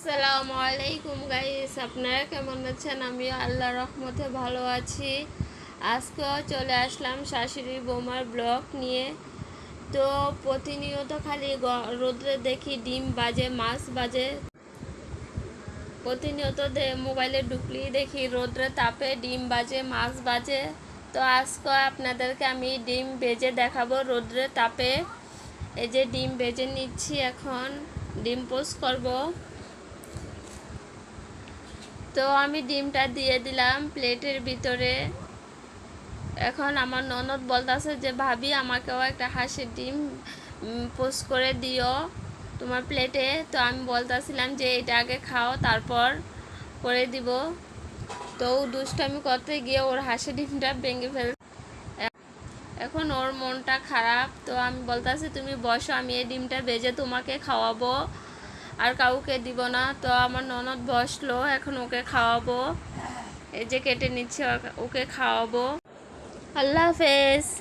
আসসালামু আলাইকুম গাইস আপনারা কেমন আছেন? আমি আল্লাহ রহমতে ভালো আছি। আজকেও চলে আসলাম শাশুড়ি বোমার ব্লগ নিয়ে। তো প্রতিনিয়ত খালি রোদ্রে দেখি ডিম বাজে, মাছ বাজে। প্রতিনিয়ত মোবাইলে ঢুকলেই দেখি রোদ্রে তাপে ডিম বাজে, মাছ বাজে। তো আজকে আপনাদেরকে আমি ডিম ভেজে দেখাবো রোদ্রে তাপে। এই যে ডিম বেজে নিচ্ছি এখন, ডিম পোস্ট করব। তো আমি ডিমটা দিয়ে দিলাম প্লেটের ভিতরে। এখন আমার ননদ বলতেছে যে, ভাবি, আমাকেও একটা হাঁসের ডিম পোস্ট করে দিও তোমার প্লেটে। তো আমি বলতেছিলাম যে, এটা আগে খাও, তারপর করে দিব। তো দুষ্টামি করতে গিয়ে ওর হাঁসের ডিমটা ভেঙে ফেল এখন ওর মনটা খারাপ। তো আমি বলতেছি, তুমি বসো, আমি এই ডিমটা ভেজে তোমাকে খাওয়াবো। আর কাউকে দিব না। তো আমার ননদ বসল, এখন ওকে খাওয়াবো। এই যে কেটে নিচ্ছে, ওকে- খাওয়াবো। আল্লাহ হাফেজ।